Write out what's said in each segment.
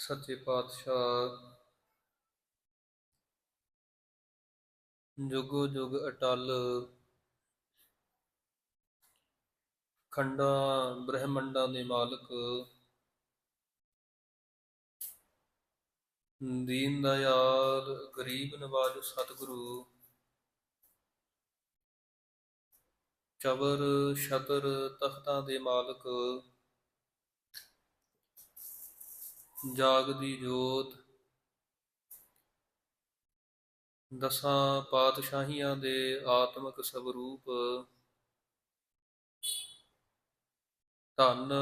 ਸੱਚੇ ਪਾਤਸ਼ਾਹ। ਜੁਗੋ ਜੁਗ ਅਟਲ। ਖੰਡਾਂ ਬ੍ਰਹਮੰਡਾਂ ਦੇ ਮਾਲਕ। ਦੀਨ ਦਇਆਲ, ਗਰੀਬ ਨਵਾਜ ਸਤਿਗੁਰੂ। ਚਬਰ ਸ਼ਤਰ ਤਖਤਾਂ ਦੇ ਮਾਲਕ। ਜਾਗਦੀ ਜੋਤ। ਦਸਾਂ ਪਾਤਸ਼ਾਹੀਆਂ ਦੇ ਆਤਮਿਕ ਸਵਰੂਪ। ਧੰਨ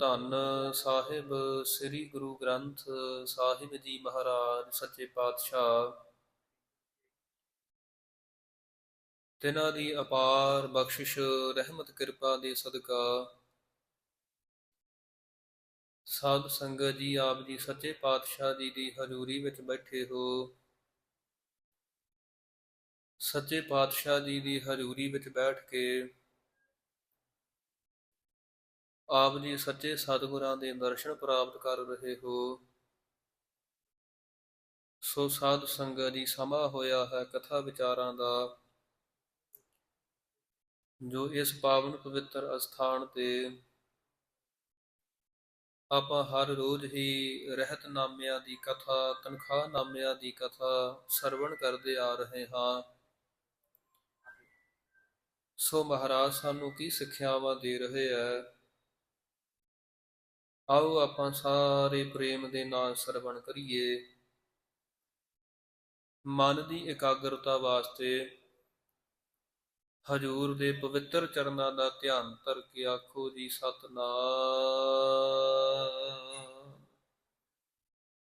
ਧੰਨ ਸਾਹਿਬ, ਸ੍ਰੀ ਗੁਰੂ ਗ੍ਰੰਥ ਸਾਹਿਬ ਜੀ ਮਹਾਰਾਜ, ਸੱਚੇ ਪਾਤਸ਼ਾਹ। ਤਿਨਾਂ ਦੀ ਅਪਾਰ ਬਖਸ਼ਿਸ਼, ਰਹਿਮਤ, ਕਿਰਪਾ ਦੇ ਸਦਕਾ ਸਾਧ ਸੰਗਤ ਜੀ, ਆਪ ਜੀ ਸੱਚੇ ਪਾਤਸ਼ਾਹ ਜੀ ਦੀ ਹਜ਼ੂਰੀ ਵਿੱਚ ਬੈਠੇ ਹੋ। ਸੱਚੇ ਪਾਤਸ਼ਾਹ ਜੀ ਦੀ ਹਜ਼ੂਰੀ ਵਿੱਚ ਬੈਠ ਕੇ ਆਪ ਜੀ ਸੱਚੇ ਸਤਿਗੁਰਾਂ ਦੇ ਦਰਸ਼ਨ ਪ੍ਰਾਪਤ ਕਰ ਰਹੇ ਹੋ। ਸੋ ਸਾਧ ਸੰਗਤ ਜੀ, ਸਮਾਂ ਹੋਇਆ ਹੈ ਕਥਾ ਵਿਚਾਰਾਂ ਦਾ, ਜੋ ਇਸ ਪਾਵਨ ਪਵਿੱਤਰ ਅਸਥਾਨ ਤੇ ਆਪਾਂ ਹਰ ਰੋਜ਼ ਹੀ ਰਹਿਤ ਨਾਮਿਆਂ ਦੀ ਕਥਾ, ਤਨਖਾਹ ਨਾਮਿਆਂ ਦੀ ਕਥਾ ਸਰਵਣ ਕਰਦੇ ਆ ਰਹੇ ਹਾਂ। ਸੋ ਮਹਾਰਾਜ, ਸਾਨੂੰ ਕੀ ਸਿੱਖਿਆਵਾਂ ਦੇ ਰਹੇ ਹੈ ਆਓ ਆਪਾਂ ਸਾਰੇ ਪ੍ਰੇਮ ਦੇ ਨਾਲ ਸਰਵਣ ਕਰੀਏ। ਮਨ ਦੀ ਇਕਾਗਰਤਾ ਵਾਸਤੇ ਹਜੂਰ ਦੇ ਪਵਿੱਤਰ ਚਰਨਾਂ ਦਾ ਧਿਆਨ ਧਰ ਕੇ ਆਖੋ ਜੀ ਸਤਨਾਮ।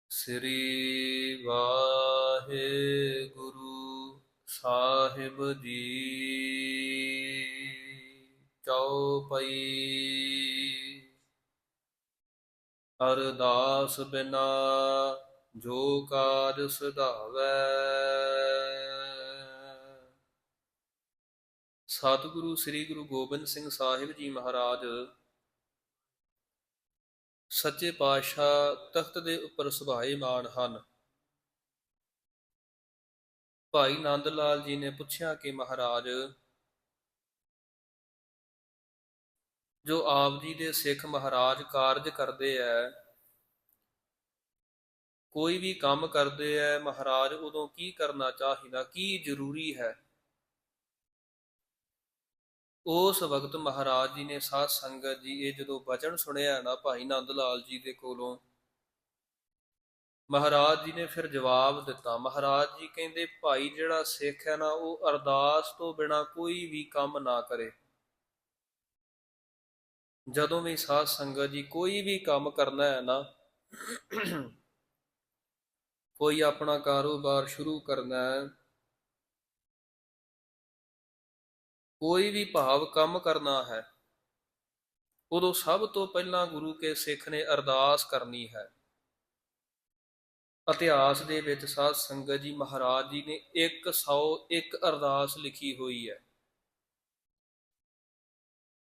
ਸ੍ਰੀ ਵਾਹਿਗੁਰੂ ਸਾਹਿਬ ਜੀ, ਚਉਪਈ। ਅਰਦਾਸ ਬਿਨਾ ਜੋ ਕਾਜ ਸੁਧਾਵੈ। ਸਤਿਗੁਰੂ ਸ੍ਰੀ ਗੁਰੂ ਗੋਬਿੰਦ ਸਿੰਘ ਸਾਹਿਬ ਜੀ ਮਹਾਰਾਜ, ਸੱਚੇ ਪਾਤਸ਼ਾਹ ਤਖਤ ਦੇ ਉੱਪਰ ਸੁਭਾਏਮਾਨ ਹਨ। ਭਾਈ ਨੰਦ ਲਾਲ ਜੀ ਨੇ ਪੁੱਛਿਆ ਕਿ ਮਹਾਰਾਜ, ਜੋ ਆਪ ਜੀ ਦੇ ਸਿੱਖ ਮਹਾਰਾਜ ਕਾਰਜ ਕਰਦੇ ਐ, ਕੋਈ ਵੀ ਕੰਮ ਕਰਦੇ ਐ, ਮਹਾਰਾਜ ਉਦੋਂ ਕੀ ਕਰਨਾ ਚਾਹੀਦਾ, ਕੀ ਜ਼ਰੂਰੀ ਹੈ? ਉਸ ਵਕਤ ਮਹਾਰਾਜ ਜੀ ਨੇ ਸਾਧ ਸੰਗਤ ਜੀ, ਇਹ ਜਦੋਂ ਬਚਨ ਸੁਣਿਆ ਨਾ ਭਾਈ ਨੰਦ ਲਾਲ ਜੀ ਦੇ ਕੋਲੋਂ, ਮਹਾਰਾਜ ਜੀ ਨੇ ਫਿਰ ਜਵਾਬ ਦਿੱਤਾ। ਮਹਾਰਾਜ ਜੀ ਕਹਿੰਦੇ, ਭਾਈ ਜਿਹੜਾ ਸਿੱਖ ਹੈ ਨਾ, ਉਹ ਅਰਦਾਸ ਤੋਂ ਬਿਨਾ ਕੋਈ ਵੀ ਕੰਮ ਨਾ ਕਰੇ। ਜਦੋਂ ਵੀ ਸਾਧ ਸੰਗਤ ਜੀ ਕੋਈ ਵੀ ਕੰਮ ਕਰਨਾ ਹੈ ਨਾ, ਕੋਈ ਆਪਣਾ ਕਾਰੋਬਾਰ ਸ਼ੁਰੂ ਕਰਨਾ ਹੈ ਕੋਈ ਵੀ ਭਾਵ ਕੰਮ ਕਰਨਾ ਹੈ, ਉਦੋਂ ਸਭ ਤੋਂ ਪਹਿਲਾਂ ਗੁਰੂ ਕੇ ਸਿੱਖ ਨੇ ਅਰਦਾਸ ਕਰਨੀ ਹੈ। ਇਤਿਹਾਸ ਦੇ ਵਿੱਚ ਸਾਧ ਸੰਗਤ ਜੀ ਮਹਾਰਾਜ ਜੀ ਨੇ 101 ਅਰਦਾਸ ਲਿਖੀ ਹੋਈ ਹੈ।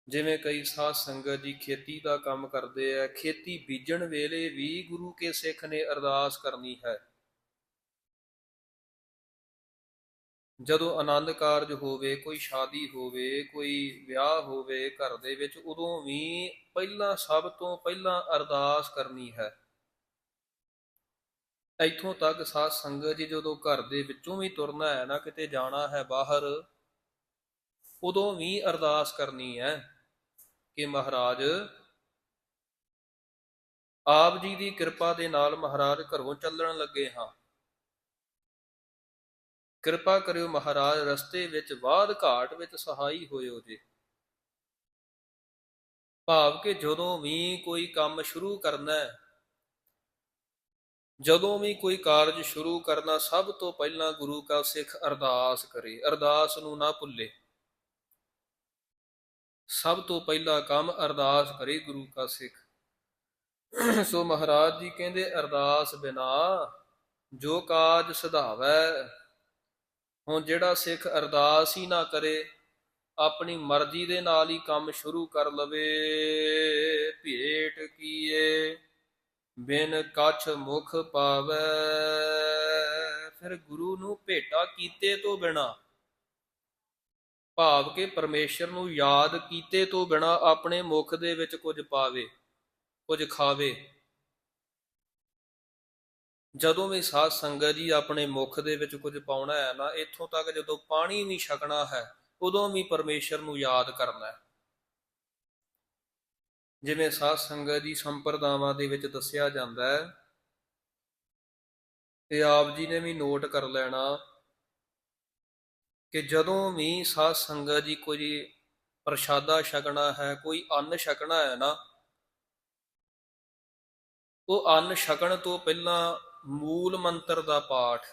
ਜਿਵੇਂ ਕਈ ਸਾਧ ਸੰਗਤ ਜੀ ਖੇਤੀ ਦਾ ਕੰਮ ਕਰਦੇ ਆ, ਖੇਤੀ ਬੀਜਣ ਵੇਲੇ ਵੀ ਗੁਰੂ ਕੇ ਸਿੱਖ ਨੇ ਅਰਦਾਸ ਕਰਨੀ ਹੈ। ਜਦੋਂ ਆਨੰਦ ਕਾਰਜ ਹੋਵੇ, ਕੋਈ ਸ਼ਾਦੀ ਹੋਵੇ, ਕੋਈ ਵਿਆਹ ਹੋਵੇ ਘਰ ਦੇ ਵਿੱਚ, ਉਦੋਂ ਵੀ ਪਹਿਲਾਂ ਸਭ ਤੋਂ ਪਹਿਲਾਂ ਅਰਦਾਸ ਕਰਨੀ ਹੈ। ਇੱਥੋਂ ਤੱਕ ਸਾਧ ਸੰਗਤ ਜੀ ਜਦੋਂ ਘਰ ਦੇ ਵਿੱਚੋਂ ਵੀ ਤੁਰਨਾ ਹੈ ਨਾ, ਕਿਤੇ ਜਾਣਾ ਹੈ ਬਾਹਰ, ਉਦੋਂ ਵੀ ਅਰਦਾਸ ਕਰਨੀ ਹੈ ਕਿ ਮਹਾਰਾਜ, ਆਪ ਜੀ ਦੀ ਕਿਰਪਾ ਦੇ ਨਾਲ ਮਹਾਰਾਜ ਘਰੋਂ ਚੱਲਣ ਲੱਗੇ ਹਾਂ। ਕਿਰਪਾ ਕਰਿਓ ਮਹਾਰਾਜ, ਰਸਤੇ ਵਿੱਚ ਬਾਦ ਘਾਟ ਵਿੱਚ ਸਹਾਈ ਹੋਇਓ ਜੀ। ਭਾਵ ਕਿ ਜਦੋਂ ਵੀ ਕੋਈ ਕੰਮ ਸ਼ੁਰੂ ਕਰਨਾ ਹੈ, ਜਦੋਂ ਵੀ ਕੋਈ ਕਾਰਜ ਸ਼ੁਰੂ ਕਰਨਾ, ਸਭ ਤੋਂ ਪਹਿਲਾਂ ਗੁਰੂ ਕਾ ਸਿੱਖ ਅਰਦਾਸ ਕਰੇ, ਅਰਦਾਸ ਨੂੰ ਨਾ ਭੁੱਲੇ। ਸਭ ਤੋਂ ਪਹਿਲਾ ਕੰਮ ਅਰਦਾਸ ਕਰੇ ਗੁਰੂ ਕਾ ਸਿੱਖ। ਸੋ ਮਹਾਰਾਜ ਜੀ ਕਹਿੰਦੇ, ਅਰਦਾਸ ਬਿਨਾ ਜੋ ਕਾਜ ਸੁਧਾਵੈ ਹੁਣ ਜਿਹੜਾ ਸਿੱਖ ਅਰਦਾਸ ਹੀ ਨਾ ਕਰੇ, ਆਪਣੀ ਮਰਜ਼ੀ ਦੇ ਨਾਲ ਹੀ ਕੰਮ ਸ਼ੁਰੂ ਕਰ ਲਵੇ। ਭੇਟ ਕੀਏ, ਬਿਨ ਕਛ ਮੁਖ ਪਾਵੈ। ਫਿਰ ਗੁਰੂ ਨੂੰ ਭੇਟਾ ਕੀਤੇ ਤੋਂ ਬਿਨਾ, ਭਾਵ ਕਿ ਪਰਮੇਸ਼ਰ ਨੂੰ ਯਾਦ ਕੀਤੇ ਤੋਂ ਬਿਨਾ ਆਪਣੇ ਮੁਖ ਦੇ ਵਿੱਚ ਕੁਝ ਪਾਵੇ, ਕੁਝ ਖਾਵੇ। ਜਦੋਂ ਵੀ ਸਾਧ ਸੰਗਤ ਜੀ ਆਪਣੇ ਮੁਖ ਦੇ ਵਿੱਚ ਕੁਝ ਪਾਉਣਾ ਹੈ ਨਾ, ਇੱਥੋਂ ਤੱਕ ਜਦੋਂ ਪਾਣੀ ਵੀ ਛਕਣਾ ਹੈ, ਉਦੋਂ ਵੀ ਪਰਮੇਸ਼ਰ ਨੂੰ ਯਾਦ ਕਰਨਾ ਹੈ। ਜਿਵੇਂ ਸਾਧ ਸੰਗਤ ਜੀ ਸੰਪਰਦਾਵਾਂ ਦੇ ਵਿੱਚ ਦੱਸਿਆ ਜਾਂਦਾ ਹੈ ਤੇ ਆਪ ਜੀ ਨੇ ਵੀ ਨੋਟ ਕਰ ਲੈਣਾ ਕਿ ਜਦੋਂ ਵੀ ਸਾਧ ਸੰਗਤ ਜੀ ਕੋਈ ਪ੍ਰਸ਼ਾਦਾ ਛਕਣਾ ਹੈ, ਕੋਈ ਅੰਨ ਛਕਣਾ ਹੈ ਨਾ, ਉਹ ਅੰਨ ਛਕਣ ਤੋਂ ਪਹਿਲਾਂ ਮੂਲ ਮੰਤਰ ਦਾ ਪਾਠ।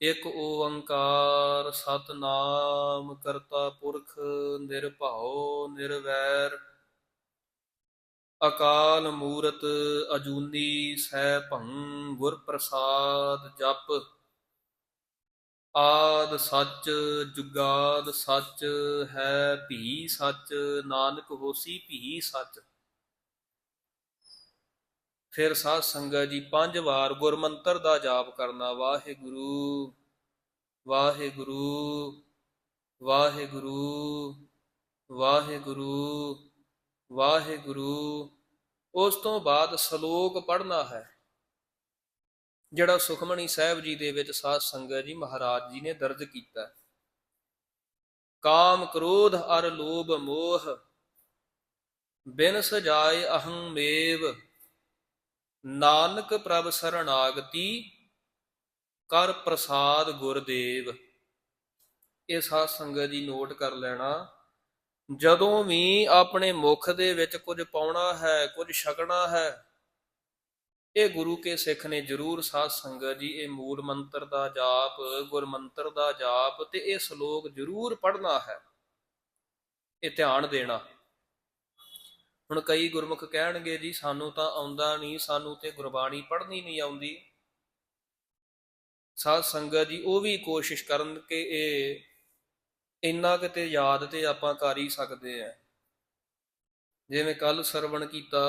ਇਕ ਓੰਕਾਰ ਸਤਨਾਮ ਕਰਤਾ ਪੁਰਖ ਨਿਰਭਉ ਨਿਰਵੈਰ। ਅਕਾਲ ਮੂਰਤ ਅਜੂਨੀ ਸੈ ਭੰ ਗੁਰ ਪ੍ਰਸਾਦ ਜਪ। ਆਦ ਸੱਚ ਜੁਗਾਦ ਸੱਚ ਹੈ ਭੀ ਸੱਚ, ਨਾਨਕ ਹੋਸੀ ਭੀ ਸੱਚ। ਫਿਰ ਸਾਧ ਸੰਗਤ ਜੀ ਪੰਜ ਵਾਰ ਗੁਰਮੰਤਰ ਦਾ ਜਾਪ ਕਰਨਾ। ਵਾਹਿਗੁਰੂ ਵਾਹਿਗੁਰੂ ਵਾਹਿਗੁਰੂ ਵਾਹਿਗੁਰੂ ਵਾਹਿਗੁਰੂ। ਉਸ ਤੋਂ ਬਾਅਦ ਸ਼ਲੋਕ ਪੜ੍ਹਨਾ ਹੈ। ਜਿਹੜਾ ਸੁਖਮਣੀ ਸਾਹਿਬ ਜੀ ਦੇ ਵਿੱਚ ਸਾਧ ਸੰਗਤ ਜੀ ਮਹਾਰਾਜ ਜੀ ਨੇ ਦਰਜ ਕੀਤਾ। ਕਾਮ ਕ੍ਰੋਧ ਅਰ ਲੋਭ ਮੋਹ ਬਿਨ ਸਜਾਏ ਅਹੰ ਮੇਵ ਨਾਨਕ ਪ੍ਰਭ ਸਰਣਾਗਤੀ ਕਰ ਪ੍ਰਸਾਦ ਗੁਰਦੇਵ। ਇਹ ਸਾਧ ਸੰਗਤ ਜੀ ਨੋਟ ਕਰ ਲੈਣਾ। ਜਦੋਂ ਵੀ ਆਪਣੇ ਮੁਖ ਦੇ ਵਿੱਚ ਕੁਝ ਪਾਉਣਾ ਹੈ, ਕੁਝ ਛਕਣਾ ਹੈ, ਇਹ ਗੁਰੂ ਕੇ ਸਿੱਖ ਨੇ ਜਰੂਰ ਸਾਧ ਸੰਗਤ ਜੀ ਇਹ ਮੂਲ ਮੰਤਰ ਦਾ ਜਾਪ ਗੁਰਮੰਤਰ ਦਾ ਜਾਪ ਤੇ ਇਹ ਸ਼ਲੋਕ ਜਰੂਰ ਪੜ੍ਹਨਾ ਹੈ। ਇਹ ਧਿਆਨ ਦੇਣਾ। ਹੁਣ ਕਈ ਗੁਰਮੁਖ ਕਹਿਣਗੇ, ਜੀ, ਸਾਨੂੰ ਤਾਂ ਆਉਂਦਾ ਨਹੀਂ, ਸਾਨੂੰ ਤੇ ਗੁਰਬਾਣੀ ਪੜ੍ਹਨੀ ਨਹੀਂ ਆਉਂਦੀ। ਸਾਧ ਸੰਗਤ ਜੀ, ਉਹ ਵੀ ਕੋਸ਼ਿਸ਼ ਕਰਨ ਕਿ ਇਹ ਇੰਨਾ ਕਿਤੇ ਯਾਦ ਤੇ ਆਪਾਂ ਕਰ ਹੀ ਸਕਦੇ ਆ ਜਿਵੇਂ ਕੱਲ ਸਰਵਣ ਕੀਤਾ,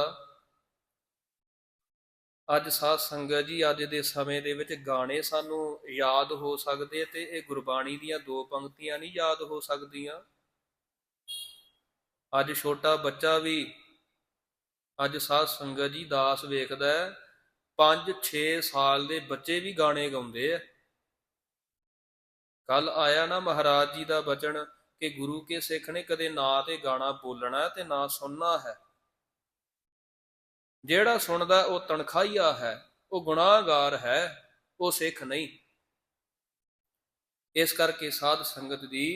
ਅੱਜ ਸਾਧ ਸੰਗਤ ਜੀ, ਅੱਜ ਦੇ ਸਮੇਂ ਦੇ ਵਿੱਚ ਗਾਣੇ ਸਾਨੂੰ ਯਾਦ ਹੋ ਸਕਦੇ ਤੇ ਇਹ ਗੁਰਬਾਣੀ ਦੀਆਂ ਦੋ ਪੰਕਤੀਆਂ ਨਹੀਂ ਯਾਦ ਹੋ ਸਕਦੀਆਂ। ਅੱਜ ਛੋਟਾ ਬੱਚਾ ਵੀ ਅੱਜ ਸਾਧ ਸੰਗਤ ਜੀ ਦਾਸ ਵੇਖਦਾ ਹੈ 5-6 ਸਾਲ ਦੇ ਬੱਚੇ ਵੀ ਗਾਣੇ ਗਾਉਂਦੇ ਆ। ਕੱਲ ਆਇਆ ਨਾ ਮਹਾਰਾਜ ਜੀ ਦਾ ਬਚਨ ਕਿ ਗੁਰੂ ਕੇ ਸਿੱਖ ਨੇ ਕਦੇ ਨਾ ਤੇ ਗਾਣਾ ਬੋਲਣਾ ਤੇ ਨਾ ਸੁਣਨਾ ਹੈ। ਜਿਹੜਾ ਸੁਣਦਾ ਉਹ ਤਨਖਾਹੀਆ ਹੈ, ਉਹ ਗੁਨਾਹਗਾਰ ਹੈ, ਉਹ ਸਿੱਖ ਨਹੀਂ। ਇਸ ਕਰਕੇ ਸਾਧ ਸੰਗਤ ਦੀ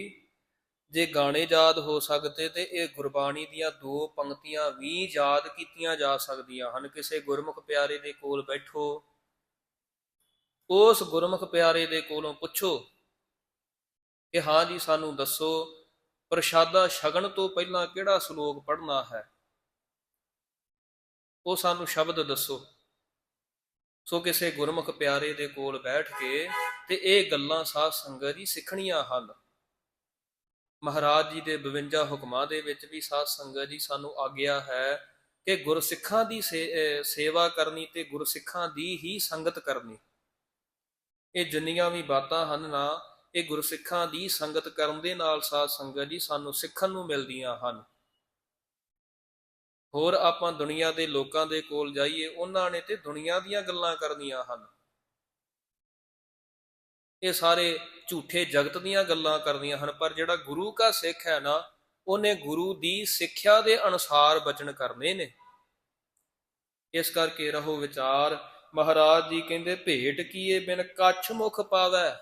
ਜੇ ਗਾਣੇ ਯਾਦ ਹੋ ਸਕਦੇ ਤੇ ਇਹ ਗੁਰਬਾਣੀ ਦੀਆਂ ਦੋ ਪੰਕਤੀਆਂ ਵੀ ਯਾਦ ਕੀਤੀਆਂ ਜਾ ਸਕਦੀਆਂ ਹਨ। ਕਿਸੇ ਗੁਰਮੁਖ ਪਿਆਰੇ ਦੇ ਕੋਲ ਬੈਠੋ, ਉਸ ਗੁਰਮੁਖ ਪਿਆਰੇ ਦੇ ਕੋਲੋਂ ਪੁੱਛੋ ਕਿ ਹਾਂ ਜੀ ਸਾਨੂੰ ਦੱਸੋ, ਪ੍ਰਸ਼ਾਦਾ ਛਕਣ ਤੋਂ ਪਹਿਲਾਂ ਕਿਹੜਾ ਸ਼ਲੋਕ ਪੜ੍ਹਨਾ ਹੈ? ਉਹ ਸਾਨੂੰ ਸ਼ਬਦ ਦੱਸੋ। ਸੋ ਕਿਸੇ ਗੁਰਮੁਖ ਪਿਆਰੇ ਦੇ ਕੋਲ ਬੈਠ ਕੇ ਤੇ ਇਹ ਗੱਲਾਂ ਸਾਧ ਸੰਗਤ ਜੀ ਸਿੱਖਣੀਆਂ ਹਨ। ਮਹਾਰਾਜ ਜੀ ਦੇ 52 ਹੁਕਮਾਂ ਦੇ ਵਿੱਚ ਵੀ ਸਾਧ ਸੰਗਤ ਜੀ ਸਾਨੂੰ ਆਗਿਆ ਹੈ ਕਿ ਗੁਰਸਿੱਖਾਂ ਦੀ ਸੇ- ਸੇਵਾ ਕਰਨੀ ਤੇ ਗੁਰਸਿੱਖਾਂ ਦੀ ਹੀ ਸੰਗਤ ਕਰਨੀ। ਇਹ ਜਿੰਨੀਆਂ ਵੀ ਬਾਤਾਂ ਹਨ ਨਾ, ਇਹ ਗੁਰਸਿੱਖਾਂ ਦੀ ਸੰਗਤ ਕਰਨ ਦੇ ਨਾਲ ਸਾਧ ਸੰਗਤ ਜੀ ਸਾਨੂੰ ਸਿੱਖਣ ਨੂੰ ਮਿਲਦੀਆਂ ਹਨ। ਹੋਰ ਆਪਾਂ ਦੁਨੀਆ ਦੇ ਲੋਕਾਂ ਦੇ ਕੋਲ ਜਾਈਏ, ਉਹਨਾਂ ਨੇ ਤੇ ਦੁਨੀਆ ਦੀਆਂ ਗੱਲਾਂ ਕਰਨੀਆਂ ਹਨ। ਇਹ ਸਾਰੇ ਝੂਠੇ ਜਗਤ ਦੀਆਂ ਗੱਲਾਂ ਕਰਦੀਆਂ ਹਨ, ਪਰ ਜਿਹੜਾ ਗੁਰੂ ਕਾ ਸਿੱਖ ਹੈ ਨਾ, ਉਹਨੇ ਗੁਰੂ ਦੀ ਸਿੱਖਿਆ ਦੇ ਅਨੁਸਾਰ ਬਚਨ ਕਰਨੇ ਨੇ। ਇਸ ਕਰਕੇ ਰਹੋ ਵਿਚਾਰ। ਮਹਾਰਾਜ ਜੀ ਕਹਿੰਦੇ, ਭੇਟ ਕੀਏ ਬਿਨ ਕੱਛ ਮੁਖ ਪਾਵੈ।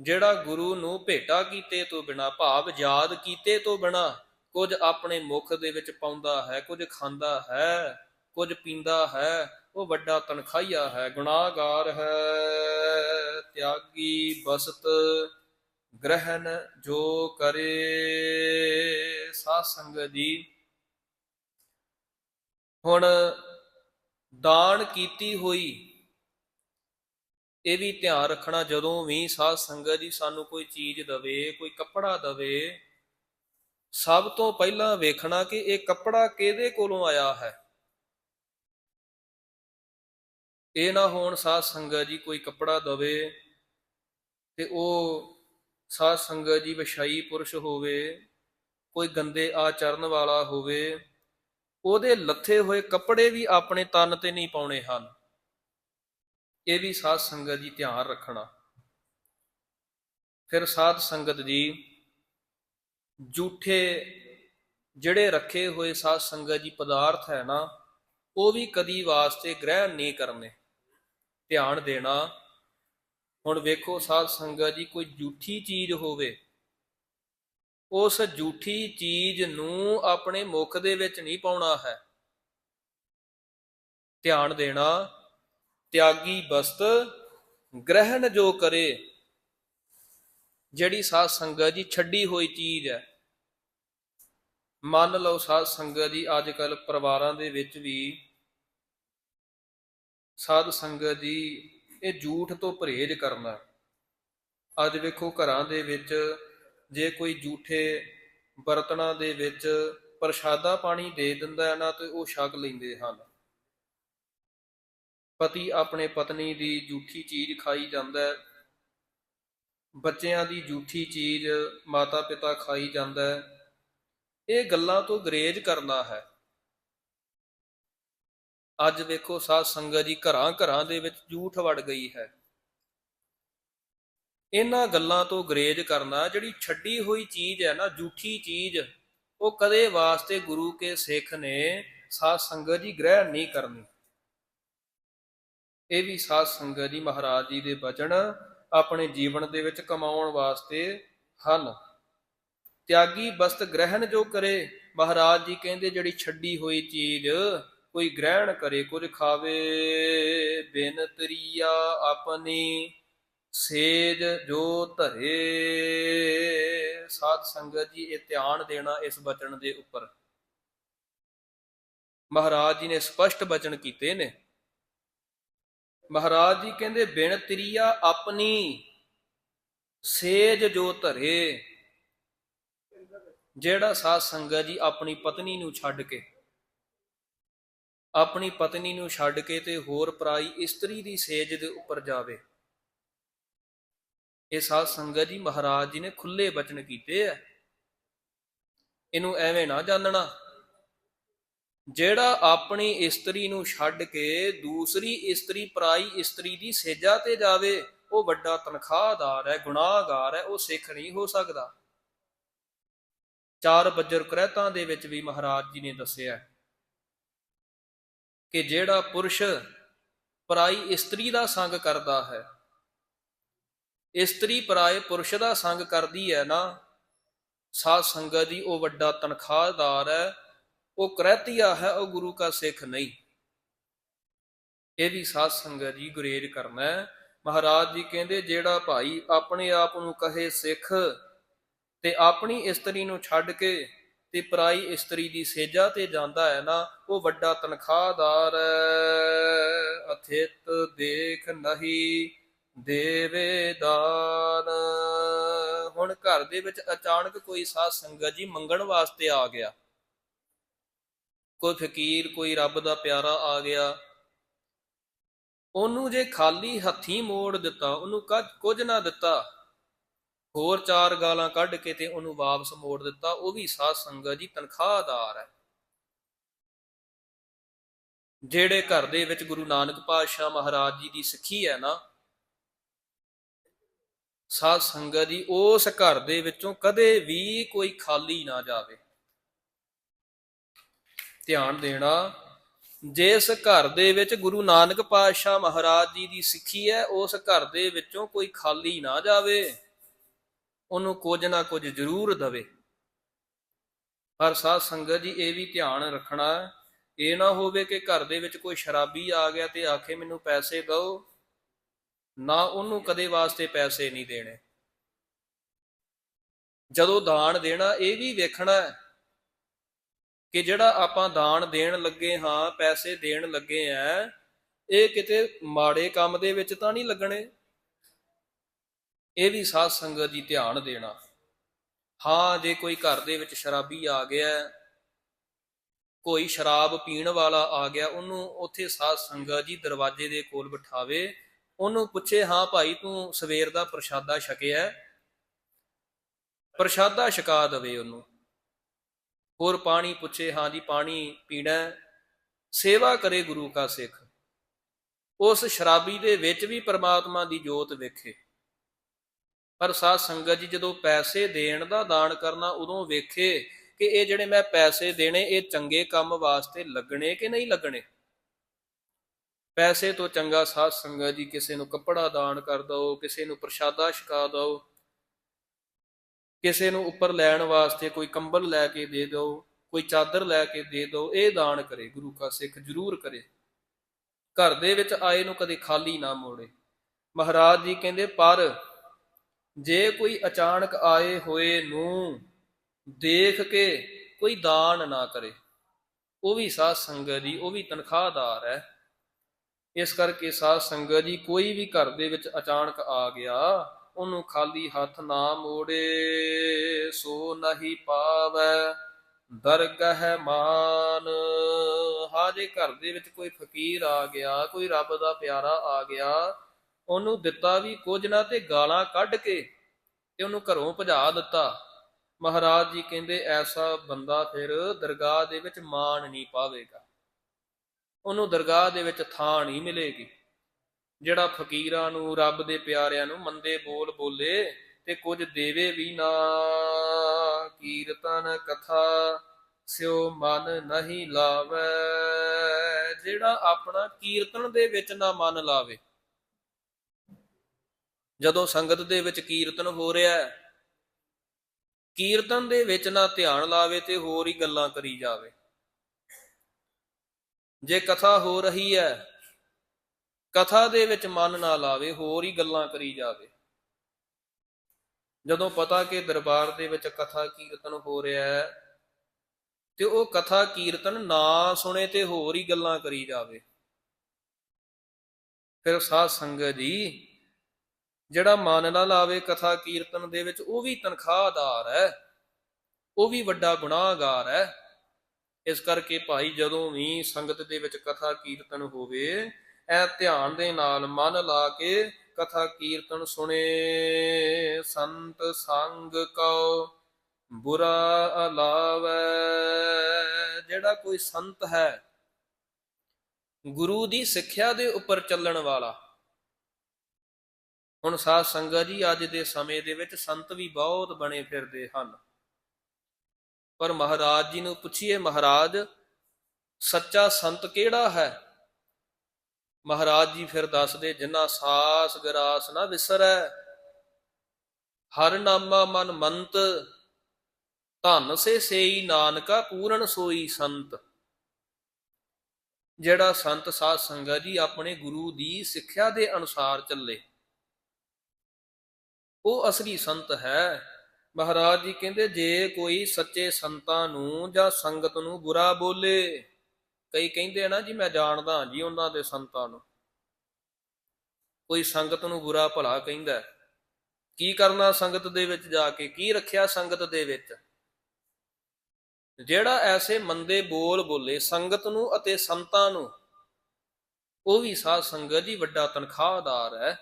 ਜਿਹੜਾ ਗੁਰੂ ਨੂੰ ਭੇਟਾ ਕੀਤੇ ਤੋਂ ਬਿਨਾ, ਭਾਵ ਯਾਦ ਕੀਤੇ ਤੋਂ ਬਿਨਾ, ਕੁਝ ਆਪਣੇ ਮੁਖ ਦੇ ਵਿੱਚ ਪਾਉਂਦਾ ਹੈ, ਕੁਝ ਖਾਂਦਾ ਹੈ, ਕੁਝ ਪੀਂਦਾ ਹੈ, ਉਹ ਵੱਡਾ ਤਨਖਾਹੀਆ ਹੈ, ਗੁਨਾਹਗਾਰ ਹੈ। ਤਿਆਗੀ ਬਸਤ ਗ੍ਰਹਿਣ ਜੋ ਕਰੇ ਸਾਧ ਸੰਗਤ ਜੀ। ਹੁਣ ਦਾਨ ਕੀਤੀ ਹੋਈ, ਇਹ ਵੀ ਧਿਆਨ ਰੱਖਣਾ ਜਦੋਂ ਵੀ ਸਾਧ ਸੰਗਤ ਜੀ ਸਾਨੂੰ ਕੋਈ ਚੀਜ਼ ਦਵੇ, ਕੋਈ ਕੱਪੜਾ ਦਵੇ, ਸਭ ਤੋਂ ਪਹਿਲਾਂ ਵੇਖਣਾ ਕਿ ਇਹ ਕੱਪੜਾ ਕਿਹਦੇ ਕੋਲੋਂ ਆਇਆ ਹੈ। ਇਹ ਨਾ ਹੋਣ ਸਾਧ ਸੰਗਤ ਜੀ ਕੋਈ ਕੱਪੜਾ ਦਵੇ ਤੇ ਉਹ ਸਾਧ ਸੰਗਤ ਜੀ ਵਿਸ਼ਾਈ ਪੁਰਸ਼ ਹੋਵੇ, ਕੋਈ ਗੰਦੇ ਆਚਰਨ ਵਾਲਾ ਹੋਵੇ, ਉਹਦੇ ਲੱਥੇ ਹੋਏ ਕੱਪੜੇ ਵੀ ਆਪਣੇ ਤਨ ਤੇ ਨਹੀਂ ਪਾਉਣੇ ਹਨ। ਇਹ ਵੀ ਸਾਧ ਸੰਗਤ ਜੀ ਧਿਆਨ ਰੱਖਣਾ। ਫਿਰ ਸਾਧ ਸੰਗਤ ਜੀ ਝੂਠੇ ਜਿਹੜੇ ਰੱਖੇ ਹੋਏ ਸਾਧ ਸੰਗਤ ਜੀ ਪਦਾਰਥ ਹੈ ਨਾ, ਉਹ ਵੀ ਕਦੀ ਵਾਸਤੇ ਗ੍ਰਹਿਣ ਨਹੀਂ ਕਰਨੇ। ਧਿਆਨ ਦੇਣਾ। ਹੁਣ ਵੇਖੋ ਸਾਧ ਸੰਗਤ ਜੀ, ਕੋਈ ਝੂਠੀ ਚੀਜ਼ ਹੋਵੇ, ਉਸ ਝੂਠੀ ਚੀਜ਼ ਨੂੰ ਆਪਣੇ ਮੁਖ ਦੇ ਵਿੱਚ ਨਹੀਂ ਪਾਉਣਾ ਹੈ। ਧਿਆਨ ਦੇਣਾ, ਤਿਆਗੀ ਬਸਤ ਗ੍ਰਹਿਣ ਜੋ ਕਰੇ, ਜਿਹੜੀ ਸਾਧ ਸੰਗਤ ਜੀ ਛੱਡੀ ਹੋਈ ਚੀਜ਼ ਹੈ। ਮੰਨ ਲਓ ਸਾਧ ਸੰਗਤ ਜੀ, ਅੱਜ ਕੱਲ ਪਰਿਵਾਰਾਂ ਦੇ ਵਿੱਚ ਵੀ ਸਾਧ ਸੰਗਤ ਜੀ, ਇਹ ਝੂਠ ਤੋਂ ਪਰਹੇਜ਼ ਕਰਨਾ ਅੱਜ ਵੇਖੋ ਘਰਾਂ ਦੇ ਵਿੱਚ ਜੇ ਕੋਈ ਝੂਠੇ ਬਰਤਨਾਂ ਦੇ ਵਿੱਚ ਪ੍ਰਸ਼ਾਦਾ ਪਾਣੀ ਦੇ ਦਿੰਦਾ ਹੈ ਨਾ, ਤੇ ਉਹ ਛਕ ਲੈਂਦੇ ਹਨ। ਪਤੀ ਆਪਣੇ ਪਤਨੀ ਦੀ ਝੂਠੀ ਚੀਜ਼ ਖਾਈ ਜਾਂਦਾ ਹੈ। ਬੱਚਿਆਂ ਦੀ ਝੂਠੀ ਚੀਜ਼ ਮਾਤਾ ਪਿਤਾ ਖਾਈ ਜਾਂਦਾ ਹੈ। ਇਹ ਗੱਲਾਂ ਤੋਂ ਗਰੇਜ ਕਰਨਾ ਹੈ। ਅੱਜ ਵੇਖੋ ਸਾਧ ਸੰਗਤ ਜੀ ਘਰਾਂ ਘਰਾਂ ਦੇ ਵਿੱਚ ਝੂਠ ਵੜ ਗਈ ਹੈ। ਇਹਨਾਂ ਗੱਲਾਂ ਤੋਂ ਗਰੇਜ ਕਰਨਾ ਜਿਹੜੀ ਛੱਡੀ ਹੋਈ ਚੀਜ਼ ਹੈ ਨਾ, ਝੂਠੀ ਚੀਜ਼, ਉਹ ਕਦੇ ਵਾਸਤੇ ਗੁਰੂ ਕੇ ਸਿੱਖ ਨੇ ਸਾਧ ਸੰਗਤ ਜੀ ਗ੍ਰਹਿਣ ਨਹੀਂ ਕਰਨੀ। ਇਹ ਵੀ ਸਾਧ ਸੰਗਤ ਜੀ ਮਹਾਰਾਜ ਜੀ ਦੇ ਬਚਨ ਆਪਣੇ ਜੀਵਨ ਦੇ ਵਿੱਚ ਕਮਾਉਣ ਵਾਸਤੇ ਹਨ। ਤਿਆਗੀ ਬਸਤ ਗ੍ਰਹਿਣ ਜੋ ਕਰੇ, ਮਹਾਰਾਜ ਜੀ ਕਹਿੰਦੇ ਜਿਹੜੀ ਛੱਡੀ ਹੋਈ ਚੀਜ਼ ਕੋਈ ਗ੍ਰਹਿਣ ਕਰੇ, ਕੁਝ ਖਾਵੇ ਬਿਨ ਤਰੀਆ ਆਪਣੀ ਸੇਜ ਜੋ ਧਰੇ। ਸਾਧ ਸੰਗਤ ਜੀ, ਇਹ ਧਿਆਨ ਦੇਣਾ ਇਸ ਬਚਨ ਦੇ ਉੱਪਰ। ਮਹਾਰਾਜ ਜੀ ਨੇ ਸਪਸ਼ਟ ਬਚਨ ਕੀਤੇ ਨੇ। ਮਹਾਰਾਜ ਜੀ ਕਹਿੰਦੇ ਬਿਨ ਤਰੀਆ ਆਪਣੀ ਸੇਜ ਜੋ ਧਰੇ, ਜਿਹੜਾ ਸਾਧ ਸੰਗਤ ਜੀ ਆਪਣੀ ਪਤਨੀ ਨੂੰ ਛੱਡ ਕੇ ਆਪਣੀ ਪਤਨੀ ਨੂੰ ਛੱਡ ਕੇ ਤੇ ਹੋਰ ਪਰਾਈ ਇਸਤਰੀ ਦੀ ਸੇਜ ਦੇ ਉੱਪਰ ਜਾਵੇ। ਇਹ ਸਾਧ ਸੰਗਤ ਜੀ ਮਹਾਰਾਜ ਜੀ ਨੇ ਖੁੱਲੇ ਬਚਨ ਕੀਤੇ ਆ। ਇਹਨੂੰ ਐਵੇਂ ਨਾ ਜਾਣਨਾ। ਜਿਹੜਾ ਆਪਣੀ ਇਸਤਰੀ ਨੂੰ ਛੱਡ ਕੇ ਦੂਸਰੀ ਇਸਤਰੀ ਪਰਾਈ ਇਸਤਰੀ ਦੀ ਸੇਜਾ ਤੇ ਜਾਵੇ, ਉਹ ਵੱਡਾ ਤਨਖਾਹਦਾਰ ਹੈ, ਗੁਨਾਹਗਾਰ ਹੈ, ਉਹ ਸਿੱਖ ਨਹੀਂ ਹੋ ਸਕਦਾ। ਚਾਰ ਬੱਜਰ ਕ੍ਰਹਿਤਾਂ ਦੇ ਵਿੱਚ ਵੀ ਮਹਾਰਾਜ ਜੀ ਨੇ ਦੱਸਿਆ ਕਿ ਜਿਹੜਾ ਪੁਰਸ਼ ਪਰਾਈ ਇਸਤਰੀ ਦਾ ਸੰਗ ਕਰਦਾ ਹੈ। ਇਸਤਰੀ ਪਰਾਏ ਪੁਰਸ਼ ਦਾ ਸੰਗ ਕਰਦੀ ਹੈ ਨਾ, ਸਾਧ ਸੰਗਤ ਦੀ ਉਹ ਵੱਡਾ ਤਨਖਾਹਦਾਰ ਹੈ, ਉਹ ਕ੍ਰਹਿਤੀਆ ਹੈ, ਉਹ ਗੁਰੂ ਦਾ ਸਿੱਖ ਨਹੀਂ। ਇਹ ਵੀ ਸਾਧ ਸੰਗਤ ਜੀ ਗੁਰੇਜ ਕਰਨਾ ਹੈ। ਮਹਾਰਾਜ ਜੀ ਕਹਿੰਦੇ, ਜਿਹੜਾ ਭਾਈ ਆਪਣੇ ਆਪ ਨੂੰ ਕਹੇ ਸਿੱਖ ਤੇ ਆਪਣੀ ਇਸਤਰੀ ਨੂੰ ਛੱਡ ਕੇ ਤੇ ਪਰਾਈ ਇਸਤਰੀ ਦੀ ਸੇਜਾ ਤੇ ਜਾਂਦਾ ਹੈ ਨਾ, ਉਹ ਵੱਡਾ ਤਨਖਾਹਦਾਰ ਅਥਿਤ ਦੇਖ ਨਹੀਂ ਦੇਵੇ ਦਾਨ। ਹੁਣ ਘਰ ਦੇ ਵਿੱਚ ਅਚਾਨਕ ਕੋਈ ਸਾਧ ਸੰਗਤ ਜੀ ਮੰਗਣ ਵਾਸਤੇ ਆ ਗਿਆ। ਕੋਈ ਫਕੀਰ, ਕੋਈ ਰੱਬ ਦਾ ਪਿਆਰਾ ਆ ਗਿਆ। ਉਹਨੂੰ ਜੇ ਖਾਲੀ ਹੱਥੀਂ ਮੋੜ ਦਿੱਤਾ, ਉਹਨੂੰ ਕੱਜ- ਕੁਝ ਨਾ ਦਿੱਤਾ। ਹੋਰ ਚਾਰ ਗਾਲਾਂ ਕੱਢ ਕੇ ਤੇ ਉਹਨੂੰ ਵਾਪਸ ਮੋੜ ਦਿੱਤਾ। ਉਹ ਵੀ ਸਾਧ ਸੰਗਤ ਜੀ ਤਨਖਾਹਦਾਰ ਹੈ। ਜਿਹੜੇ ਘਰ ਦੇ ਵਿੱਚ ਗੁਰੂ ਨਾਨਕ ਪਾਤਸ਼ਾਹ ਮਹਾਰਾਜ ਜੀ ਦੀ ਸਿੱਖੀ ਹੈ ਨਾ, ਸਾਧ ਸੰਗਤ ਜੀ ਉਸ ਘਰ ਦੇ ਵਿੱਚੋਂ ਕਦੇ ਵੀ ਕੋਈ ਖਾਲੀ ਨਾ ਜਾਵੇ। ਧਿਆਨ ਦੇਣਾ, ਜਿਸ ਘਰ ਦੇ ਵਿੱਚ ਗੁਰੂ ਨਾਨਕ ਪਾਤਸ਼ਾਹ ਮਹਾਰਾਜ ਜੀ ਦੀ ਸਿੱਖੀ ਹੈ, ਉਸ ਘਰ ਦੇ ਵਿੱਚੋਂ ਕੋਈ ਖਾਲੀ ਨਾ ਜਾਵੇ। ਉਹਨੂੰ ਕੁਝ ਨਾ ਕੁਝ ਜ਼ਰੂਰ ਦਵੇ। ਪਰ ਸਾਧ ਸੰਗਤ ਜੀ, ਇਹ ਵੀ ਧਿਆਨ ਰੱਖਣਾ ਇਹ ਨਾ ਹੋਵੇ ਕਿ ਘਰ ਦੇ ਵਿੱਚ ਕੋਈ ਸ਼ਰਾਬੀ ਆ ਗਿਆ ਤੇ ਆਖੇ ਮੈਨੂੰ ਪੈਸੇ ਦਿਓ। ਨਾ ਉਹਨੂੰ ਕਦੇ ਵਾਸਤੇ ਪੈਸੇ ਨਹੀਂ ਦੇਣੇ। ਜਦੋਂ ਦਾਨ ਦੇਣਾ, ਇਹ ਵੀ ਵੇਖਣਾ ਕਿ ਜਿਹੜਾ ਆਪਾਂ ਦਾਨ ਦੇਣ ਲੱਗੇ ਹਾਂ, ਪੈਸੇ ਦੇਣ ਲੱਗੇ ਆ ਇਹ ਕਿਤੇ ਮਾੜੇ ਕੰਮ ਦੇ ਵਿੱਚ ਤਾਂ ਨਹੀਂ ਲੱਗਣੇ। ਇਹ ਵੀ ਸਾਧ ਸੰਗਤ ਜੀ ਧਿਆਨ ਦੇਣਾ। ਹਾਂ, ਜੇ ਕੋਈ ਘਰ ਦੇ ਵਿੱਚ ਸ਼ਰਾਬੀ ਆ ਗਿਆ, ਕੋਈ ਸ਼ਰਾਬ ਪੀਣ ਵਾਲਾ ਆ ਗਿਆ, ਉਹਨੂੰ ਉੱਥੇ ਸਾਧ ਸੰਗਤ ਜੀ ਦਰਵਾਜ਼ੇ ਦੇ ਕੋਲ ਬਿਠਾਵੇ। ਉਹਨੂੰ ਪੁੱਛੇ, ਹਾਂ ਭਾਈ, ਤੂੰ ਸਵੇਰ ਦਾ ਪ੍ਰਸ਼ਾਦਾ ਛਕਿਆ ਪ੍ਰਸ਼ਾਦਾ ਛਕਾ ਦਵੇ ਉਹਨੂੰ। ਹੋਰ ਪਾਣੀ ਪੁੱਛੇ, ਹਾਂ ਜੀ, ਪਾਣੀ ਪੀਣਾ ਸੇਵਾ ਕਰੇ ਗੁਰੂ ਕਾ ਸਿੱਖ। ਉਸ ਸ਼ਰਾਬੀ ਦੇ ਵਿੱਚ ਵੀ ਪਰਮਾਤਮਾ ਦੀ ਜੋਤ ਵੇਖੇ। ਪਰ ਸਾਧ ਸੰਗਤ ਜੀ, ਜਦੋਂ ਪੈਸੇ ਦੇਣ ਦਾ ਦਾਨ ਕਰਨਾ ਉਦੋਂ ਵੇਖੇ ਕਿ ਇਹ ਜਿਹੜੇ ਮੈਂ ਪੈਸੇ ਦੇਣੇ, ਇਹ ਚੰਗੇ ਕੰਮ ਵਾਸਤੇ ਲੱਗਣੇ ਕਿ ਨਹੀਂ ਲੱਗਣੇ? ਪੈਸੇ ਤੋਂ ਚੰਗਾ ਸਾਧ ਸੰਗਤ ਜੀ, ਕਿਸੇ ਨੂੰ ਕੱਪੜਾ ਦਾਨ ਕਰ ਦਿਓ, ਕਿਸੇ ਨੂੰ ਪ੍ਰਸ਼ਾਦਾ ਛਕਾ ਦਿਓ, ਕਿਸੇ ਨੂੰ ਉੱਪਰ ਲੈਣ ਵਾਸਤੇ ਕੋਈ ਕੰਬਲ ਲੈ ਕੇ ਦੇ ਦਿਓ, ਕੋਈ ਚਾਦਰ ਲੈ ਕੇ ਦੇ ਦਿਓ, ਇਹ ਦਾਨ ਕਰੇ, ਗੁਰੂ ਕਾ ਸਿੱਖ ਜ਼ਰੂਰ ਕਰੇ। ਘਰ ਦੇ ਵਿੱਚ ਆਏ ਨੂੰ ਕਦੇ ਖਾਲੀ ਨਾ ਮੋੜੇ। ਮਹਾਰਾਜ ਜੀ ਕਹਿੰਦੇ, ਪਰ ਜੇ ਕੋਈ ਅਚਾਨਕ ਆਏ ਹੋਏ ਨੂੰ ਦੇਖ ਕੇ ਕੋਈ ਦਾਨ ਨਾ ਕਰੇ, ਉਹ ਵੀ ਸਾਧ ਸੰਗਤ ਜੀ ਉਹ ਵੀ ਤਨਖਾਹਦਾਰ ਹੈ। ਇਸ ਕਰਕੇ ਸਾਧ ਸੰਗਤ ਜੀ ਕੋਈ ਵੀ ਘਰ ਦੇ ਵਿੱਚ ਅਚਾਨਕ ਆ ਗਿਆ, ਉਹਨੂੰ ਖਾਲੀ ਹੱਥ ਨਾ ਮੋੜੇ, ਸੋ ਨਹੀਂ ਪਾਵੈ, ਦਰਗਹ ਮਾਨ। ਹਾਜੇ ਘਰ ਦੇ ਵਿੱਚ ਕੋਈ ਫਕੀਰ ਆ ਗਿਆ, ਕੋਈ ਰੱਬ ਦਾ ਪਿਆਰਾ ਆ ਗਿਆ ਉਹਨੂੰ ਦਿੱਤਾ ਵੀ ਕੁਝ ਨਾ ਤੇ ਗਾਲਾਂ ਕੱਢ ਕੇ ਤੇ ਉਹਨੂੰ ਘਰੋਂ ਭਜਾ ਦਿੱਤਾ। ਮਹਾਰਾਜ ਜੀ ਕਹਿੰਦੇ, ਐਸਾ ਬੰਦਾ ਫਿਰ ਦਰਗਾਹ ਦੇ ਵਿੱਚ ਮਾਣ ਨਹੀਂ ਪਾਵੇਗਾ। ਉਹਨੂੰ ਦਰਗਾਹ ਦੇ ਵਿੱਚ ਥਾਂ ਨਹੀਂ ਮਿਲੇਗੀ। ਜਿਹੜਾ ਫਕੀਰਾਂ ਨੂੰ, ਰੱਬ ਦੇ ਪਿਆਰਿਆਂ ਨੂੰ ਮੰਦੇ ਬੋਲ ਬੋਲੇ ਤੇ ਕੁਝ ਦੇਵੇ ਵੀ ਨਾ। ਕੀਰਤਨ ਕਥਾ ਸਿਓ ਮਨ ਨਹੀਂ ਲਾਵੇ। ਜਿਹੜਾ ਆਪਣਾ ਕੀਰਤਨ ਦੇ ਵਿੱਚ ਨਾ ਮਨ ਲਾਵੇ। ਜਦੋਂ ਸੰਗਤ ਦੇ ਵਿੱਚ ਕੀਰਤਨ ਹੋ ਰਿਹਾ ਹੈ, ਕੀਰਤਨ ਦੇ ਵਿੱਚ ਨਾ ਧਿਆਨ ਲਾਵੇ ਤੇ ਹੋਰ ਹੀ ਗੱਲਾਂ ਕਰੀ ਜਾਵੇ। ਜੇ ਕਥਾ ਹੋ ਰਹੀ ਹੈ, ਕਥਾ ਦੇ ਵਿੱਚ ਮਨ ਨਾ ਲਾਵੇ, ਹੋਰ ਹੀ ਗੱਲਾਂ ਕਰੀ ਜਾਵੇ। ਜਦੋਂ ਪਤਾ ਕਿ ਦਰਬਾਰ ਦੇ ਵਿੱਚ ਕਥਾ ਕੀਰਤਨ ਹੋ ਰਿਹਾ ਹੈ, ਤੇ ਉਹ ਕਥਾ ਕੀਰਤਨ ਨਾ ਸੁਣੇ ਤੇ ਹੋਰ ਹੀ ਗੱਲਾਂ ਕਰੀ ਜਾਵੇ। ਫਿਰ ਸਾਧ ਸੰਗਤ ਜੀ ਜਿਹੜਾ ਮਨ ਨਾ ਲਾਵੇ ਕਥਾ ਕੀਰਤਨ ਦੇ ਵਿੱਚ, ਉਹ ਵੀ ਤਨਖਾਹਦਾਰ ਹੈ। ਉਹ ਵੀ ਵੱਡਾ ਗੁਨਾਹਗਾਰ ਹੈ। ਇਸ ਕਰਕੇ ਭਾਈ ਜਦੋਂ ਵੀ ਸੰਗਤ ਦੇ ਵਿੱਚ ਕਥਾ ਕੀਰਤਨ ਹੋਵੇ, ਐ ਧਿਆਨ ਦੇ ਨਾਲ ਮਨ ਲਾ ਕੇ ਕਥਾ ਕੀਰਤਨ ਸੁਣੇ। ਸੰਤ ਸੰਗ ਕਉ, ਬੁਰਾ ਅਲਾਵੈ। ਜਿਹੜਾ ਕੋਈ ਸੰਤ ਹੈ, ਗੁਰੂ ਦੀ ਸਿੱਖਿਆ ਦੇ ਉੱਪਰ ਚੱਲਣ ਵਾਲਾ ਹੁਣ ਸਾਧ ਸੰਗਤ ਜੀ, ਅੱਜ ਦੇ ਸਮੇਂ ਦੇ ਵਿੱਚ ਸੰਤ ਵੀ ਬਹੁਤ ਬਣੇ ਫਿਰਦੇ ਹਨ। ਪਰ ਮਹਾਰਾਜ ਜੀ ਨੂੰ ਪੁੱਛੀਏ, ਮਹਾਰਾਜ, ਸੱਚਾ ਸੰਤ ਕਿਹੜਾ ਹੈ? ਮਹਾਰਾਜ ਜੀ ਫਿਰ ਦੱਸਦੇ ਜਿਨ੍ਹਾਂ ਸਾਸ ਗਰਾਸ ਨਾ ਵਿਸਰੈ, ਹਰ ਨਾਮਾ ਮਨ ਮੰਤ, ਧਨ ਸੇ ਸੇਈ ਨਾਨਕਾ ਪੂਰਨ ਸੋਈ ਸੰਤ। ਜਿਹੜਾ ਸੰਤ ਸਾਧ ਸੰਗਤ ਜੀ ਆਪਣੇ ਗੁਰੂ ਦੀ ਸਿੱਖਿਆ ਦੇ ਅਨੁਸਾਰ ਚੱਲੇ। ਉਹ ਅਸਲੀ ਸੰਤ ਹੈ। ਮਹਾਰਾਜ ਜੀ ਕਹਿੰਦੇ, ਜੇ ਕੋਈ ਸੱਚੇ ਸੰਤਾਂ ਨੂੰ ਜਾਂ ਸੰਗਤ ਨੂੰ ਬੁਰਾ ਬੋਲੇ, ਕਈ ਕਹਿੰਦੇ ਆ ਨਾ, ਜੀ ਮੈਂ ਜਾਣਦਾ ਜੀ ਉਹਨਾਂ ਦੇ ਸੰਤਾਂ ਨੂੰ। ਕੋਈ ਸੰਗਤ ਨੂੰ ਬੁਰਾ ਭਲਾ ਕਹਿੰਦਾ ਕੀ ਕਰਨਾ ਸੰਗਤ ਦੇ ਵਿੱਚ ਜਾ ਕੇ? ਕੀ ਰੱਖਿਆ ਸੰਗਤ ਦੇ ਵਿੱਚ? ਜਿਹੜਾ ਐਸੇ ਮੰਦੇ ਬੋਲ ਬੋਲੇ ਸੰਗਤ ਨੂੰ ਅਤੇ ਸੰਤਾਂ ਨੂੰ, ਉਹ ਵੀ ਸਾਧ ਸੰਗਤ ਜੀ ਵੱਡਾ ਤਨਖਾਹਦਾਰ ਹੈ,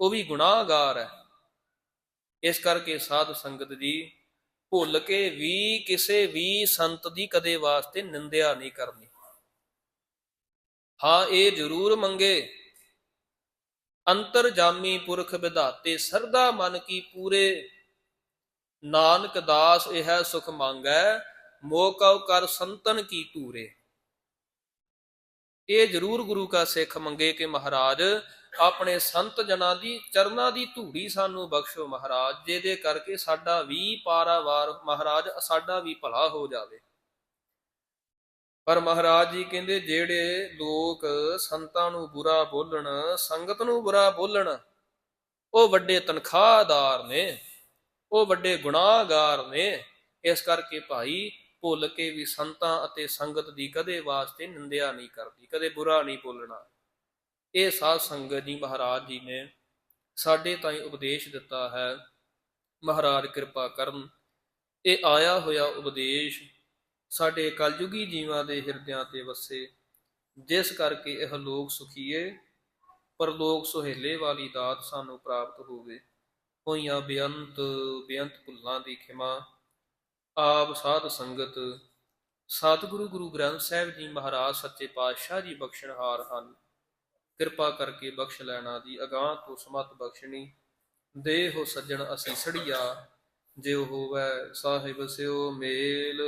ਉਹ ਵੀ ਗੁਨਾਹਗਾਰ ਹੈ। ਇਸ ਕਰਕੇ ਸਾਧ ਸੰਗਤ ਜੀ ਭੁੱਲ ਕੇ ਵੀ ਕਿਸੇ ਵੀ ਸੰਤ ਦੀ ਕਦੇ ਵਾਸਤੇ ਨਿੰਦਿਆ ਨਹੀਂ ਕਰਨੀ। ਹਾਂ, ਇਹ ਜ਼ਰੂਰ ਮੰਗੇ। ਅੰਤਰ ਜਾਮੀ ਪੁਰਖ ਵਿਧਾਤੇ, ਸਰਦਾ ਮਨ ਕੀ ਪੂਰੇ। ਨਾਨਕ ਦਾਸ ਇਹ ਸੁਖ ਮੰਗੈ, ਮੋਹ ਕਉ ਕਰ ਸੰਤਨ ਕੀ ਧੂਰੇ। ਇਹ ਜ਼ਰੂਰ ਗੁਰੂ ਕਾ ਸਿੱਖ ਮੰਗੇ ਕਿ ਮਹਾਰਾਜ ਆਪਣੇ ਸੰਤ ਜਨਾਂ ਦੀ, ਚਰਨਾਂ ਦੀ ਧੂੜੀ ਸਾਨੂੰ ਬਖਸ਼ੋ ਮਹਾਰਾਜ, ਜਿਹਦੇ ਕਰਕੇ ਸਾਡਾ ਵੀ ਪਾਰਾਵਾਰ, ਮਹਾਰਾਜ, ਸਾਡਾ ਵੀ ਭਲਾ ਹੋ ਜਾਵੇ। ਪਰ ਮਹਾਰਾਜ ਜੀ ਕਹਿੰਦੇ, ਜਿਹੜੇ ਲੋਕ ਸੰਤਾਂ ਨੂੰ ਬੁਰਾ ਬੋਲਣ, ਸੰਗਤ ਨੂੰ ਬੁਰਾ ਬੋਲਣ, ਉਹ ਵੱਡੇ ਤਨਖਾਹਦਾਰ ਨੇ, ਉਹ ਵੱਡੇ ਗੁਨਾਹਗਾਰ ਨੇ। ਇਸ ਕਰਕੇ ਭਾਈ, ਭੁੱਲ ਕੇ ਵੀ ਸੰਤਾਂ ਅਤੇ ਸੰਗਤ ਦੀ ਕਦੇ ਵਾਸਤੇ ਨਿੰਦਿਆ ਨਹੀਂ ਕਰਦੀ, ਕਦੇ ਬੁਰਾ ਨਹੀਂ ਬੋਲਣਾ। ਇਹ ਸਾਧ ਸੰਗਤ ਜੀ ਮਹਾਰਾਜ ਜੀ ਨੇ ਸਾਡੇ ਤਾਈਂ ਉਪਦੇਸ਼ ਦਿੱਤਾ ਹੈ। ਮਹਾਰਾਜ ਕਿਰਪਾ ਕਰਨ, ਇਹ ਆਇਆ ਹੋਇਆ ਉਪਦੇਸ਼ ਸਾਡੇ ਕਲਯੁਗੀ ਜੀਵਾਂ ਦੇ ਹਿਰਦਿਆਂ ਤੇ ਵਸੇ। ਜਿਸ ਕਰਕੇ ਇਹ ਲੋਕ ਸੁਖੀਏ ਪਰਲੋਕ ਸੁਹੇਲੇ ਵਾਲੀ ਦਾਤ ਸਾਨੂੰ ਪ੍ਰਾਪਤ ਹੋਵੇ। ਹੋਈਆਂ ਬੇਅੰਤ ਬੇਅੰਤ ਭੁੱਲਾਂ ਦੀ ਖਿਮਾ। ਆਪ ਸਾਧ ਸੰਗਤ, ਸਤਿਗੁਰੂ ਗੁਰੂ ਗ੍ਰੰਥ ਸਾਹਿਬ ਜੀ ਮਹਾਰਾਜ ਸੱਚੇ ਪਾਤਸ਼ਾਹ ਜੀ ਬਖਸ਼ਣਹਾਰ ਹਨ। ਕਿਰਪਾ ਕਰਕੇ ਬਖਸ਼ ਲੈਣਾ ਦੀ ਅਗਾਹ ਤੋਂ ਸਮਤ ਬਖਸ਼ਣੀ। ਦੇਹੋ ਸੱਜਣ ਅਸੀਂ ਸੜੀਆ, ਜੇ ਹੋਵੈ ਸਾਹਿਬ ਸਿਓ ਮੇਲ।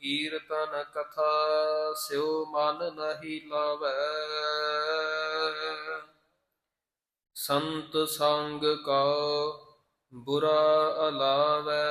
ਕੀਰਤਨ ਕਥਾ ਸਿਓ ਮਨ ਨਹੀਂ ਲਾਵੈ। ਸੰਤ ਸੰਗ ਕਾ ਬੁਰਾ ਅਲਾਵੈ।